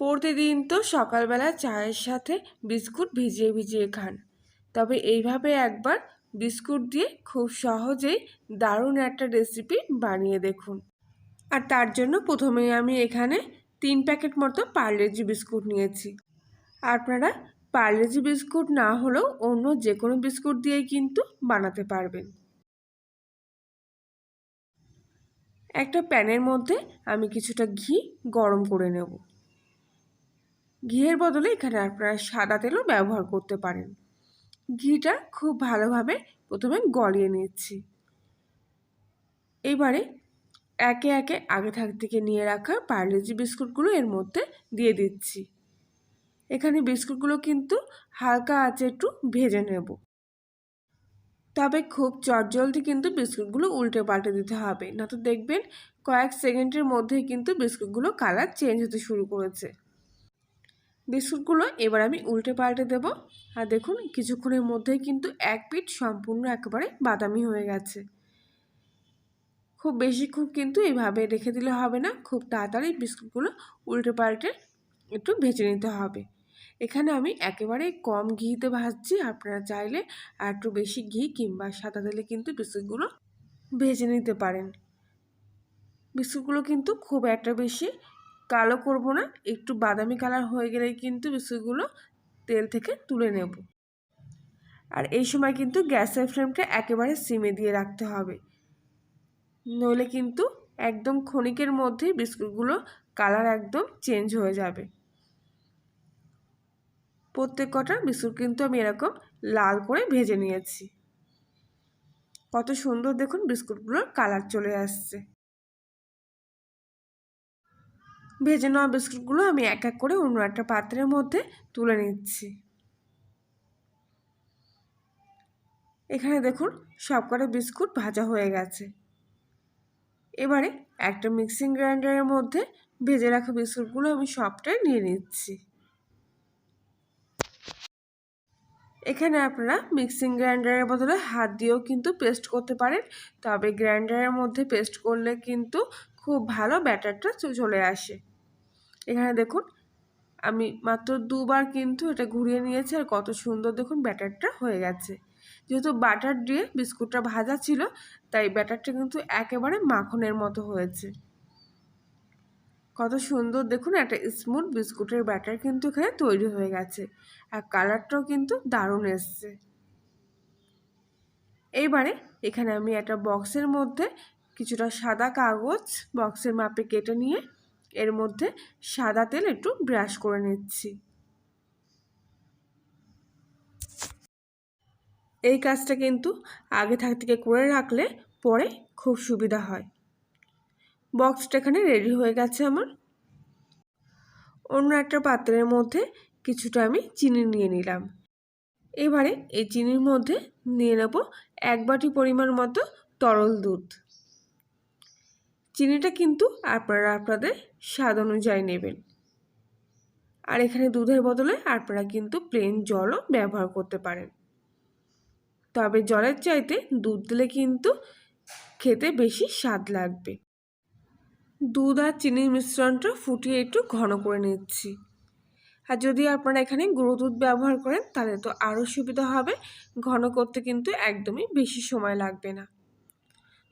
প্রতিদিন তো সকালবেলা চায়ের সাথে বিস্কুট ভিজিয়ে ভিজিয়ে খান। তবে এইভাবে একবার বিস্কুট দিয়ে খুব সহজেই দারুণ একটা রেসিপি বানিয়ে দেখুন। আর তার জন্য প্রথমেই আমি এখানে তিন প্যাকেট মতো পার্লেজি বিস্কুট নিয়েছি। আপনারা পার্লেজি বিস্কুট না হলেও অন্য যে কোনো বিস্কুট দিয়েই কিন্তু বানাতে পারবেন। একটা প্যানের মধ্যে আমি কিছুটা ঘি গরম করে নেব। ঘিয়ের বদলে এখানে আপনারা সাদা তেলও ব্যবহার করতে পারেন। ঘিটা খুব ভালোভাবে প্রথমে গলিয়ে নিচ্ছি। এবারে একে একে আগে থাক থেকে নিয়ে রাখা পার্লেজি বিস্কুটগুলো এর মধ্যে দিয়ে দিচ্ছি। এখানে বিস্কুটগুলো কিন্তু হালকা আছে একটু ভেজে নেব। তবে খুব চটজলদি কিন্তু বিস্কুটগুলো উল্টে পাল্টে দিতে হবে। না তো দেখবেন কয়েক সেকেন্ডের মধ্যেই কিন্তু বিস্কুটগুলো কালার চেঞ্জ হতে শুরু করেছে। বিস্কুটগুলো এবার আমি উল্টে পাল্টে দেব। আর দেখুন, কিছুক্ষণের মধ্যেই কিন্তু এক পিঠ সম্পূর্ণ একেবারে বাদামি হয়ে গেছে। খুব বেশিক্ষণ কিন্তু এইভাবে রেখে দিলে হবে না। খুব তাড়াতাড়ি বিস্কুটগুলো উল্টে পাল্টে একটু ভেজে নিতে হবে। এখানে আমি একেবারে কম ঘিতে ভাজছি। আপনারা চাইলে আর একটু বেশি ঘি কিংবা সাদা তেলে কিন্তু বিস্কুটগুলো ভেজে নিতে পারেন। বিস্কুটগুলো কিন্তু খুব একটা বেশি কালো করব না, একটু বাদামি কালার হয়ে গেলেই কিন্তু বিস্কুটগুলো তেল থেকে তুলে নেব। আর এই সময় কিন্তু গ্যাসের ফ্লেমটা একেবারে সিমে দিয়ে রাখতে হবে। নইলে কিন্তু একদম ক্ষণিকের মধ্যেই বিস্কুটগুলো কালার একদম চেঞ্জ হয়ে যাবে। প্রত্যেক কটা বিস্কুট কিন্তু আমি এরকম লাল করে ভেজে নিয়েছি। কত সুন্দর দেখুন বিস্কুটগুলোর কালার চলে আসছে। ভেজে নেওয়া বিস্কুটগুলো আমি এক এক করে অন্য একটা পাত্রের মধ্যে তুলে নিচ্ছি। এখানে দেখুন সবকটা বিস্কুট ভাজা হয়ে গেছে। এবারে একটা মিক্সিং গ্রাইন্ডারের মধ্যে ভেজে রাখা বিস্কুটগুলো আমি সবটাই নিয়ে নিচ্ছি। এখানে আপনারা মিক্সিং গ্রাইন্ডারের বদলে হাত দিয়েও কিন্তু পেস্ট করতে পারেন, তবে গ্রাইন্ডারের মধ্যে পেস্ট করলে কিন্তু খুব ভালো ব্যাটারটা চলে আসে। এখানে দেখুন, আমি মাত্র দুবার কিন্তু এটা ঘুরিয়ে নিয়েছি আর কত সুন্দর দেখুন ব্যাটারটা হয়ে গেছে। যেহেতু বাটার দিয়ে বিস্কুটটা ভাজা ছিল, তাই ব্যাটারটা কিন্তু একেবারে মাখনের মতো হয়েছে। কত সুন্দর দেখুন, একটা স্মুথ বিস্কুটের ব্যাটার কিন্তু এখানে তৈরি হয়ে গেছে আর কালারটাও কিন্তু দারুণ এসছে। এইবারে এখানে আমি একটা বক্সের মধ্যে কিছুটা সাদা কাগজ বক্সের মাপে কেটে নিয়ে এর মধ্যে সাদা তেল একটু ব্রাশ করে নিচ্ছি। এই কাজটা কিন্তু আগে থাক থেকে করে রাখলে পরে খুব সুবিধা হয়। বক্সটা এখানে রেডি হয়ে গেছে আমার। অন্য একটা পাত্রের মধ্যে কিছুটা আমি চিনি নিয়ে নিলাম। এবারে এই চিনির মধ্যে নিয়ে নেব এক বাটি পরিমাণ মতো তরল দুধ। চিনিটা কিন্তু আপনারা আপনাদের স্বাদ অনুযায়ী নেবেন। আর এখানে দুধের বদলে আপনারা কিন্তু প্লেন জলও ব্যবহার করতে পারেন। তবে জলের চাইতে দুধ দিলে কিন্তু খেতে বেশি স্বাদ লাগবে। দুধ আর চিনির মিশ্রণটা ফুটিয়ে একটু ঘন করে নিচ্ছি। আর যদি আপনারা এখানে গুঁড়ো দুধ ব্যবহার করেন, তাহলে তো আরও সুবিধা হবে। ঘন করতে কিন্তু একদমই বেশি সময় লাগবে না।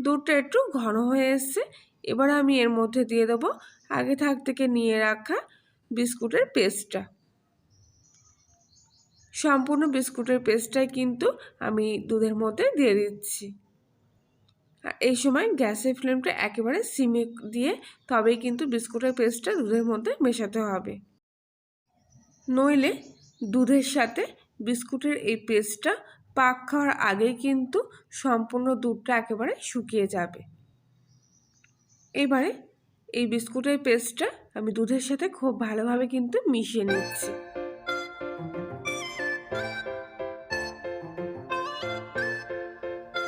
দুধটা একটু ঘন হয়ে এসছে। এবার আমি এর মধ্যে দিয়ে দেবো আগে থাক থেকে নিয়ে রাখা বিস্কুটের পেস্টটা। সম্পূর্ণ বিস্কুটের পেস্টটাই কিন্তু আমি দুধের মধ্যে দিয়ে দিচ্ছি। এই সময় গ্যাসের ফ্লেমটা একেবারে সিমে দিয়ে তবেই কিন্তু বিস্কুটের পেস্টটা দুধের মধ্যে মেশাতে হবে। নইলে দুধের সাথে বিস্কুটের এই পেস্টটা পাক খাওয়ার আগেই কিন্তু সম্পূর্ণ দুধটা একেবারে শুকিয়ে যাবে। এবারে এই বিস্কুটের পেস্টটা আমি দুধের সাথে খুব ভালোভাবে কিন্তু মিশিয়ে নিচ্ছি।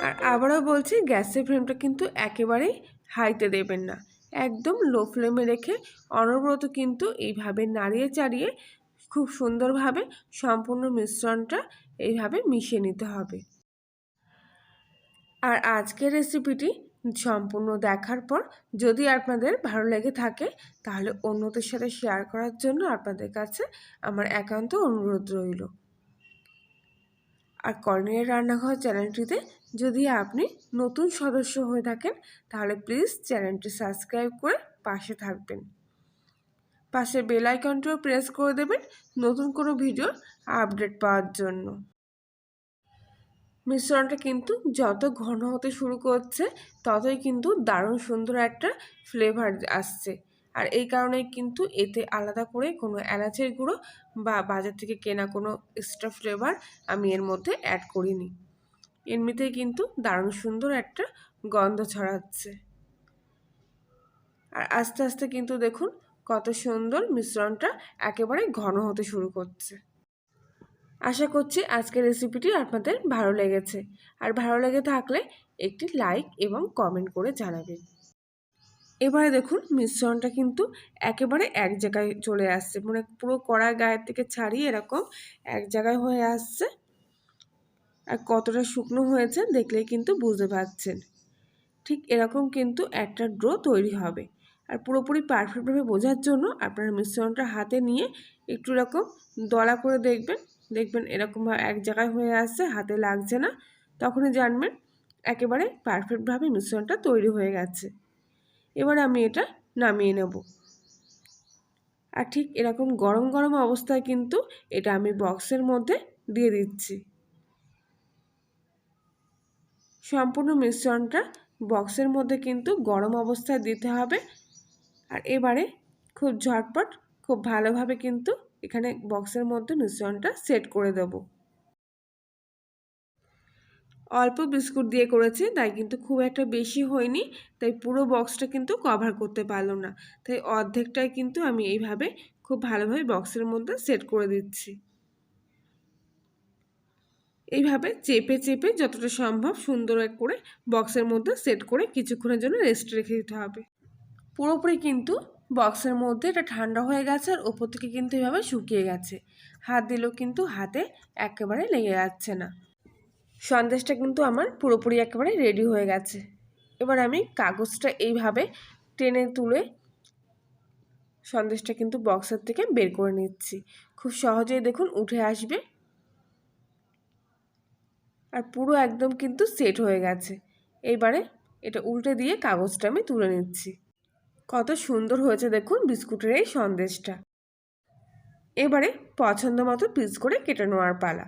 আর আবারও বলছি, গ্যাসের ফ্লেমটা কিন্তু একেবারেই হাইতে দেবেন না। একদম লো ফ্লেমে রেখে অনবরত কিন্তু এইভাবে নাড়িয়ে চাড়িয়ে খুব সুন্দরভাবে সম্পূর্ণ মিশ্রণটা এইভাবে মিশিয়ে নিতে হবে। আর আজকের রেসিপিটি সম্পূর্ণ দেখার পর যদি আপনাদের ভালো লেগে থাকে, তাহলে অন্যদের সাথে শেয়ার করার জন্য আপনাদের কাছে আমার একান্ত অনুরোধ রইল। আর কর্নেলের রান্নাঘর চ্যানেলটিতে যদি আপনি নতুন সদস্য হয়ে থাকেন, তাহলে প্লিজ চ্যানেলটি সাবস্ক্রাইব করে পাশে থাকবেন। পাশে বেল আইকনটিও প্রেস করে দেবেন নতুন কোনো ভিডিওর আপডেট পাওয়ার জন্য। মিশ্রণটা কিন্তু যত ঘন হতে শুরু করছে, ততই কিন্তু দারুণ সুন্দর একটা ফ্লেভার আসছে। আর এই কারণেই কিন্তু এতে আলাদা করে কোনো এলাচের গুঁড়ো বা বাজার থেকে কেনা কোনো এক্সট্রা ফ্লেভার আমি এর মধ্যে অ্যাড করিনি। এমনিতেই কিন্তু দারুণ সুন্দর একটা গন্ধ ছড়াচ্ছে। আর আস্তে আস্তে কিন্তু দেখুন কত সুন্দর মিশ্রণটা একেবারে ঘন হতে শুরু করছে। আশা করছি আজকের রেসিপিটি আপনাদের ভালো লেগেছে। আর ভালো লেগে থাকলে একটি লাইক এবং কমেন্ট করে জানাবেন। এবারে দেখুন, মিশ্রণটা কিন্তু একেবারে এক জায়গায় চলে আসছে। মানে পুরো কড়া গায়ের থেকে ছাড়িয়ে এরকম এক জায়গায় হয়ে আসছে। আর কতটা শুকনো হয়েছে দেখলেই কিন্তু বুঝতে পারছেন। ঠিক এরকম কিন্তু একটা ড্রো তৈরি হবে। আর পুরোপুরি পারফেক্টভাবে বোঝার জন্য আপনারা মিশ্রণটা হাতে নিয়ে একটু এরকম দলা করে দেখবেন। দেখবেন এরকম এক জায়গায় হয়ে আসছে, হাতে লাগছে না। তখনই জানবেন একেবারে পারফেক্টভাবে মিশ্রণটা তৈরি হয়ে গেছে। এবার আমি এটা নামিয়ে নেব। আর ঠিক এরকম গরম গরম অবস্থায় কিন্তু এটা আমি বক্সের মধ্যে দিয়ে দিচ্ছি। সম্পূর্ণ মিশ্রণটা বক্সের মধ্যে কিন্তু গরম অবস্থায় দিতে হবে। আর এবারে খুব ঝটপট, খুব ভালোভাবে কিন্তু এখানে বক্সের মধ্যে মিশ্রণটা সেট করে দেব। অল্প বিস্কুট দিয়ে করেছি, তাই কিন্তু খুব একটা বেশি হয়নি, তাই পুরো বক্সটা কিন্তু কভার করতে পারলাম না। তাই অর্ধেকটাই কিন্তু আমি এইভাবে খুব ভালোভাবে বক্সের মধ্যে সেট করে দিচ্ছি। এইভাবে চেপে চেপে যতটা সম্ভব সুন্দর করে বক্সের মধ্যে সেট করে কিছুক্ষণের জন্য রেস্ট রেখে দিতে হবে। পুরোপুরি কিন্তু বক্সের মধ্যে এটা ঠান্ডা হয়ে গেছে আর ওপর থেকে কিন্তু এভাবে শুকিয়ে গেছে। হাত দিলেও কিন্তু হাতে একেবারে লেগে যাচ্ছে না। সন্দেশটা কিন্তু আমার পুরোপুরি একেবারে রেডি হয়ে গেছে। এবার আমি কাগজটা এইভাবে টেনে তুলে সন্দেশটা কিন্তু বক্সের থেকে বের করে নিচ্ছি। খুব সহজেই দেখুন উঠে আসবে। আর পুরো একদম কিন্তু সেট হয়ে গেছে। এইবারে এটা উল্টে দিয়ে কাগজটা আমি তুলে নিচ্ছি। কত সুন্দর হয়েছে দেখুন বিস্কুটের এই সন্দেশটা। এবারে পছন্দ মতো পিস করে কেটে নেওয়ার পালা।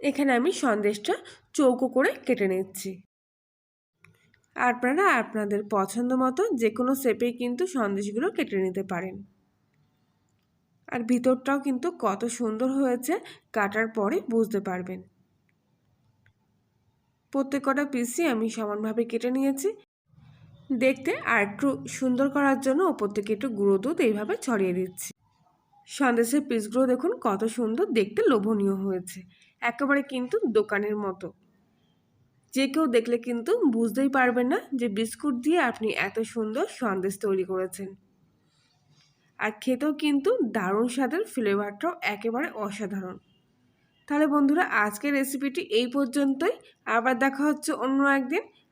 এখানে আমি সন্দেশটা চৌকো করে কেটে নিচ্ছি। আপনারা আপনাদের পছন্দ মতো যে কোনো শেপেই কিন্তু সন্দেশগুলো কেটে নিতে পারেন। আর ভিতরটাও কিন্তু কত সুন্দর হয়েছে কাটার পরে বুঝতে পারবেন। প্রত্যেক কটা পিসই আমি সমানভাবে কেটে নিয়েছি। দেখতে আর একটু সুন্দর করার জন্য ওপর থেকে একটু গুঁড়ো দুধ এইভাবে ছড়িয়ে দিচ্ছি। সন্দেশের পিসগুলো দেখুন কত সুন্দর, দেখতে লোভনীয় হয়েছে। একেবারে কিন্তু দোকানের মতো। যে কেউ দেখলে কিন্তু বুঝতেই পারবেন না যে বিস্কুট দিয়ে আপনি এত সুন্দর সন্দেশ তৈরি করেছেন। আর খেতেও কিন্তু দারুণ স্বাদের ফ্লেভারটাও একেবারে অসাধারণ। তাহলে বন্ধুরা, আজকের রেসিপিটি এই পর্যন্তই। আবার দেখা হচ্ছে অন্য একদিন।